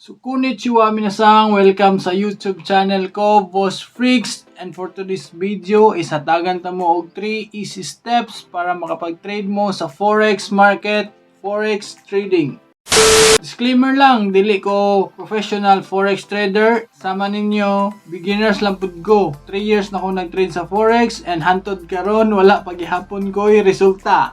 So konnichiwa minasang, welcome sa YouTube channel ko, Boss Freaks. And for today's video is hatagan ta mo og 3 easy steps para makapag-trade mo sa forex market, forex trading. Disclaimer lang, dili ko professional forex trader. Sama ninyo, beginners lang pud ko. 3 years na ko nag-trade sa forex and hantod karon wala pagihapon ko resulta.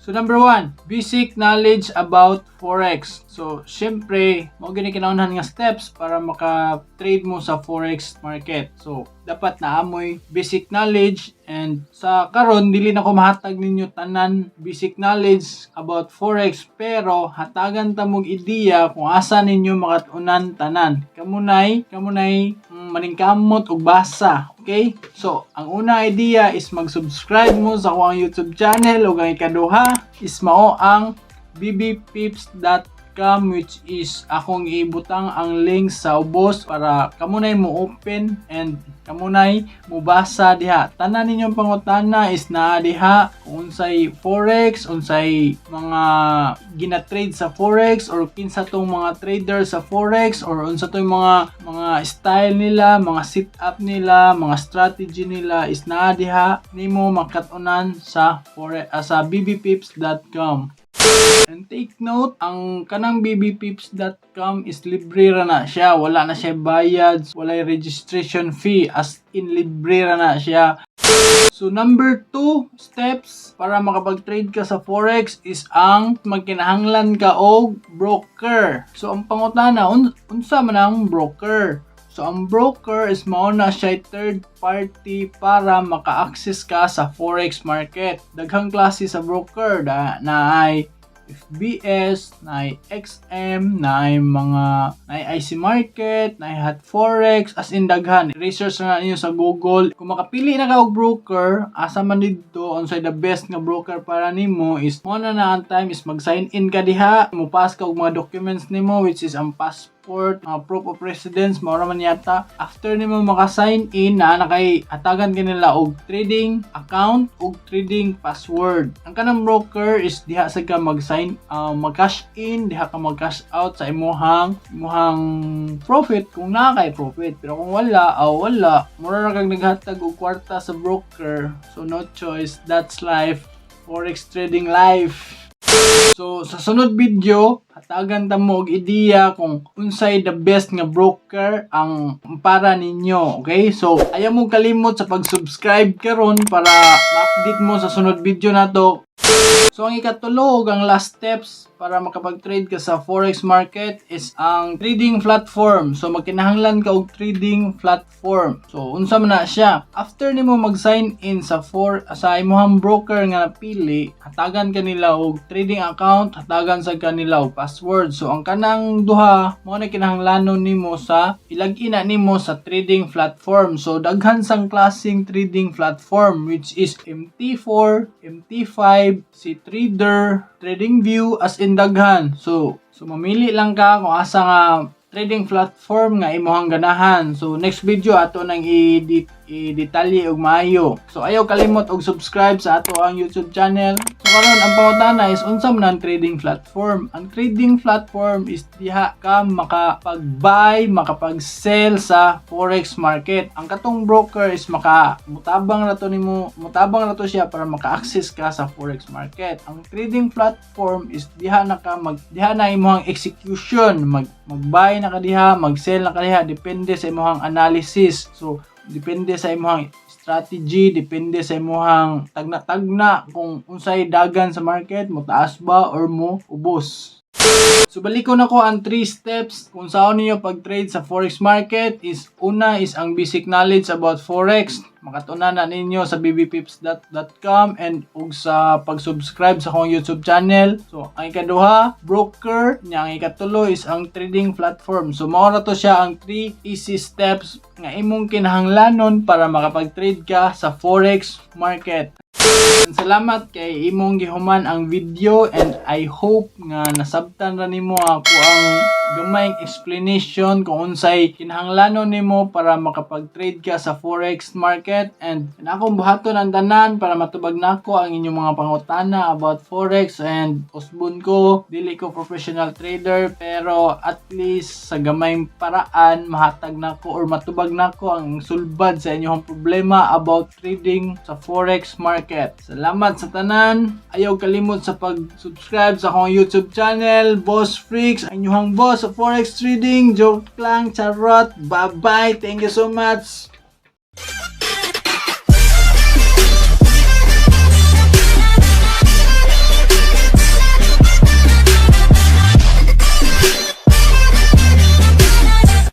So number one, basic knowledge about Forex. So, syempre, mo gini kinahanglan nga steps para maka-trade mo sa Forex market. So, dapat naamoy basic knowledge and sa karon dili na ko mahatag ninyo tanan basic knowledge about Forex pero hatagan ta mog ideya kung asa ninyo makatunan tanan. Kamunay, kamunay maningkamot og basa. Okay? So, ang una idea is mag-subscribe mo sa akong YouTube channel ug ang ikaduha is mao ang bbpips.com which is akong ibutang ang link sa ubos para kamunay mo open and kamunay mo basa diha. Tanan ninyong pangutana is naa diha unsay forex, unsay mga gina-trade sa forex or kinsa tong mga trader sa forex or unsa tong mga mga style nila, mga setup nila, mga strategy nila is naa diha nimo makatunan sa forex uh, sa bbpips.com. And take note, ang kanang bbpips.com is libre ra na siya. Wala na siya bayad, wala registration fee. As in, libre ra na siya. So number 2 steps para makapag-trade ka sa forex is ang magkinahanglan ka og broker. So ang pangutana un unsa man ang broker? So ang broker is mao na siya third party para maka-access ka sa forex market. Daghang klase sa broker da na ay FBS, na XM, na mga na IC Market, na Hot Forex, as in daghan. Research na ninyo sa Google. Kung makapili na ka og broker, asa man dito, unsay the best nga broker para nimo is mo na na ang time is mag-sign in ka diha, mo pass ka og mga documents nimo which is ang passport, mga proof of residence, mao man yata. After nimo maka-sign in, na na kay hatagan kanila og trading account ug trading password. Ang kanang broker is diha sa ka mag-sign uh, mag-cash in, diha ka mag-cash out sa imuhang imuhang profit kung naa kay profit. Pero kung wala, aw wala, mura ra kag naghatag og kwarta sa broker. So no choice, that's life. Forex trading life. So sa sunod video, hatagan ta mo og ideya kung unsay the best nga broker ang para ninyo. Okay? So ayaw mo kalimot sa pag-subscribe karon para ma-update mo sa sunod video nato So ang ikatulo ug ang last steps para makapag-trade ka sa forex market is ang trading platform. So magkinahanglan ka og trading platform. So unsa man na siya? After nimo mag-sign in sa for sa imong broker nga napili, hatagan kanila og trading account, hatagan sa kanila og password. So ang kanang duha mo na kinahanglanon nimo sa ilagin na nimo sa trading platform. So daghan sang klaseng trading platform which is MT4, MT5, si Trader, TradingView as in daghan. So, so mamili lang ka kung asa nga trading platform nga imong ganahan. So next video ato nang i-detalye og maayo. So ayaw kalimot og subscribe sa ato ang YouTube channel. Karon ang pangutana is unsa man ang trading platform? Ang trading platform is diha ka makapag-buy, makapag-sell sa forex market. Ang katong broker is maka mutabang ra to nimo, mutabang ra to siya para maka-access ka sa forex market. Ang trading platform is diha na ka mag diha na imong execution, mag mag-buy na ka diha, mag-sell na ka diha depende sa imong analysis. So depende sa imong strategy, depende sa imong tagna-tagna kung unsay dagan sa market, mo taas ba or mo ubos. So balik ko na ko ang 3 steps kung saan niyo pag-trade sa forex market is una is ang basic knowledge about forex. Makatunan na ninyo sa bbpips.com and ug sa pag-subscribe sa akong YouTube channel. So ang ikaduha, broker, nya ang ikatulo is ang trading platform. So mao na to siya ang 3 easy steps nga imong kinahanglanon para makapag-trade ka sa forex market. Daghang salamat kay imong gihuman ang video and I hope nga nasabtan ra nimo ako ang gamayng explanation kung unsay kinahanglanon nimo para makapag-trade ka sa forex market and akong buhaton ang tanan para matubag nako ang inyong mga pangutana about forex and usbon ko dili ko professional trader pero at least sa gamayng paraan mahatag nako or matubag nako ang sulbad sa inyong problema about trading sa forex market. Salamat sa tanan. Ayaw kalimot sa pag-subscribe sa akong YouTube channel, Boss Freaks, ang inyong boss sa Forex Trading. Joke lang, charot. Bye-bye. Thank you so much.